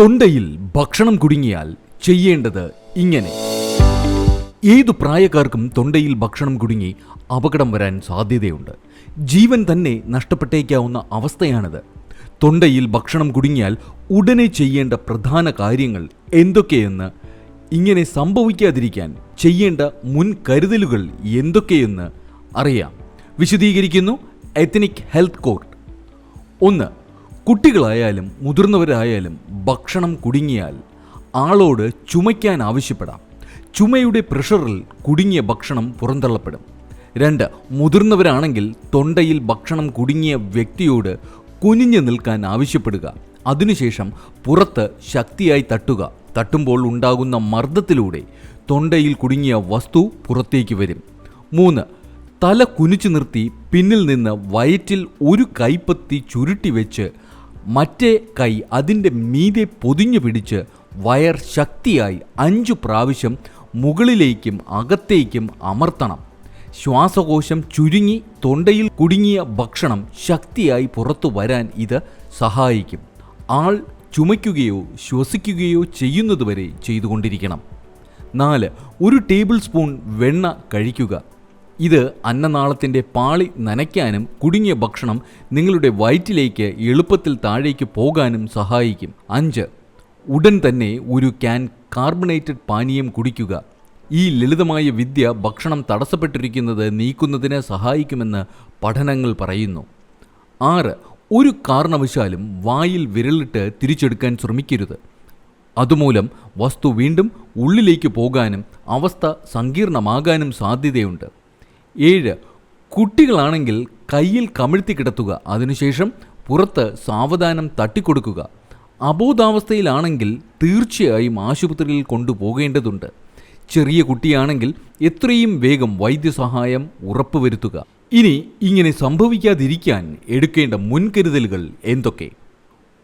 തൊണ്ടയിൽ ഭക്ഷണം കുടുങ്ങിയാൽ ചെയ്യേണ്ടത് ഇങ്ങനെ. ഏതു പ്രായക്കാർക്കും തൊണ്ടയിൽ ഭക്ഷണം കുടുങ്ങി അപകടം വരാൻ സാധ്യതയുണ്ട്. ജീവൻ തന്നെ നഷ്ടപ്പെട്ടേക്കാവുന്ന അവസ്ഥയാണിത്. തൊണ്ടയിൽ ഭക്ഷണം കുടുങ്ങിയാൽ ഉടനെ ചെയ്യേണ്ട പ്രധാന കാര്യങ്ങൾ എന്തൊക്കെയെന്ന് ഇങ്ങനെ സംഭവിക്കാതിരിക്കാൻ ചെയ്യേണ്ട മുൻകരുതലുകൾ എന്തൊക്കെയെന്ന് അറിയാം. വിശദീകരിക്കുന്നു എത്തനിക് ഹെൽത്ത് കോർട്ട്. ഒന്ന് കുട്ടികളായാലും മുതിർന്നവരായാലും ഭക്ഷണം കുടുങ്ങിയാൽ ആളോട് ചുമയ്ക്കാൻ ആവശ്യപ്പെടാം. ചുമയുടെ പ്രഷറിൽ കുടുങ്ങിയ ഭക്ഷണം പുറന്തള്ളപ്പെടും. രണ്ട് മുതിർന്നവരാണെങ്കിൽ തൊണ്ടയിൽ ഭക്ഷണം കുടുങ്ങിയ വ്യക്തിയോട് കുനിഞ്ഞു നിൽക്കാൻ ആവശ്യപ്പെടുക. അതിനുശേഷം പുറത്ത് ശക്തിയായി തട്ടുക. തട്ടുമ്പോൾ ഉണ്ടാകുന്ന മർദ്ദത്തിലൂടെ തൊണ്ടയിൽ കുടുങ്ങിയ വസ്തു പുറത്തേക്ക് വരും. മൂന്ന് തല കുനിച്ചു നിർത്തി പിന്നിൽ നിന്ന് വയറ്റിൽ ഒരു കൈപ്പത്തി ചുരുട്ടി വെച്ച് മറ്റേ കൈ അതിന്റെ മീതെ പൊതിഞ്ഞു പിടിച്ച് വയർ ശക്തിയായി അഞ്ചു പ്രാവശ്യം മുകളിലേക്കും അകത്തേക്കും അമർത്തണം. ശ്വാസകോശം ചുരുങ്ങി തൊണ്ടയിൽ കുടുങ്ങിയ ഭക്ഷണം ശക്തിയായി പുറത്തു വരാൻ ഇത് സഹായിക്കും. ആൾ ചുമയ്ക്കുകയോ ശ്വസിക്കുകയോ ചെയ്യുന്നതുവരെ ചെയ്തുകൊണ്ടിരിക്കണം. നാല് ഒരു ടേബിൾ സ്പൂൺ വെണ്ണ കഴിക്കുക. ഇത് അന്നനാളത്തിന്റെ പാളി നനയ്ക്കാനും കുടുങ്ങിയ ഭക്ഷണം നിങ്ങളുടെ വയറ്റിലേക്ക് എളുപ്പത്തിൽ താഴേക്ക് പോകാനും സഹായിക്കും. അഞ്ച് ഉടൻ തന്നെ ഒരു ക്യാൻ കാർബണേറ്റഡ് പാനീയം കുടിക്കുക. ഈ ലളിതമായ വിദ്യ ഭക്ഷണം തടസ്സപ്പെട്ടിരിക്കുന്നത് നീക്കുന്നതിന് സഹായിക്കുമെന്ന് പഠനങ്ങൾ പറയുന്നു. ആറ് ഒരു കാരണവശാലും വായിൽ വിരലിട്ട് തിരിച്ചെടുക്കാൻ ശ്രമിക്കരുത്. അതുമൂലം വസ്തു വീണ്ടും ഉള്ളിലേക്ക് പോകാനും അവസ്ഥ സങ്കീർണമാകാനും സാധ്യതയുണ്ട്. ഏഴ്. കുട്ടികളാണെങ്കിൽ കയ്യിൽ കമിഴ്ത്തി കിടത്തുക. അതിനുശേഷം പുറത്ത് സാവധാനം തട്ടിക്കൊടുക്കുക. അബോധാവസ്ഥയിലാണെങ്കിൽ തീർച്ചയായും ആശുപത്രിയിൽ കൊണ്ടുപോകേണ്ടതുണ്ട്. ചെറിയ കുട്ടിയാണെങ്കിൽ എത്രയും വേഗം വൈദ്യസഹായം ഉറപ്പുവരുത്തുക. ഇനി ഇങ്ങനെ സംഭവിക്കാതിരിക്കാൻ എടുക്കേണ്ട മുൻകരുതലുകൾ എന്തൊക്കെ?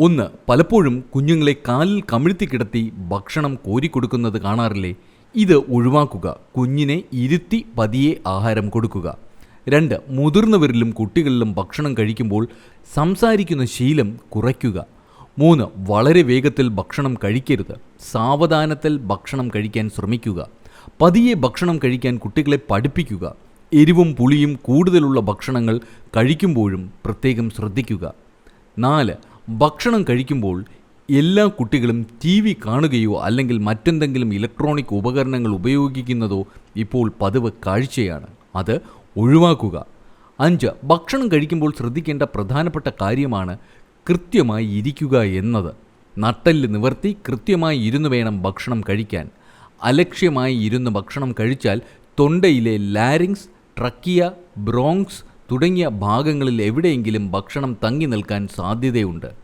ഒന്ന് പലപ്പോഴും കുഞ്ഞുങ്ങളെ കാലിൽ കമിഴ്ത്തി കിടത്തി ഭക്ഷണം കോരിക്കൊടുക്കുന്നത് കാണാറില്ലേ? ഇത് ഒഴിവാക്കുക. കുഞ്ഞിനെ ഇരുത്തി പതിയെ ആഹാരം കൊടുക്കുക. രണ്ട് മുതിർന്നവരിലും കുട്ടികളിലും ഭക്ഷണം കഴിക്കുമ്പോൾ സംസാരിക്കുന്ന ശീലം കുറയ്ക്കുക. മൂന്ന് വളരെ വേഗത്തിൽ ഭക്ഷണം കഴിക്കരുത്. സാവധാനത്തിൽ ഭക്ഷണം കഴിക്കാൻ ശ്രമിക്കുക. പതിയെ ഭക്ഷണം കഴിക്കാൻ കുട്ടികളെ പഠിപ്പിക്കുക. എരിവും പുളിയും കൂടുതലുള്ള ഭക്ഷണങ്ങൾ കഴിക്കുമ്പോഴും പ്രത്യേകം ശ്രദ്ധിക്കുക. നാല് ഭക്ഷണം കഴിക്കുമ്പോൾ എല്ലാ കുട്ടികളും ടി വി കാണുകയോ അല്ലെങ്കിൽ മറ്റെന്തെങ്കിലും ഇലക്ട്രോണിക് ഉപകരണങ്ങൾ ഉപയോഗിക്കുന്നതോ ഇപ്പോൾ പതിവ് കാഴ്ചയാണ്. അത് ഒഴിവാക്കുക. അഞ്ച് ഭക്ഷണം കഴിക്കുമ്പോൾ ശ്രദ്ധിക്കേണ്ട പ്രധാനപ്പെട്ട കാര്യമാണ് കൃത്യമായി ഇരിക്കുക എന്നത്. നട്ടൽ നിവർത്തി കൃത്യമായി ഇരുന്ന് വേണം ഭക്ഷണം കഴിക്കാൻ. അലക്ഷ്യമായി ഇരുന്ന് ഭക്ഷണം കഴിച്ചാൽ തൊണ്ടയിലെ ലാരിങ്സ് ട്രക്കിയ ബ്രോങ്സ് തുടങ്ങിയ ഭാഗങ്ങളിൽ എവിടെയെങ്കിലും ഭക്ഷണം തങ്ങി നിൽക്കാൻ സാധ്യതയുണ്ട്.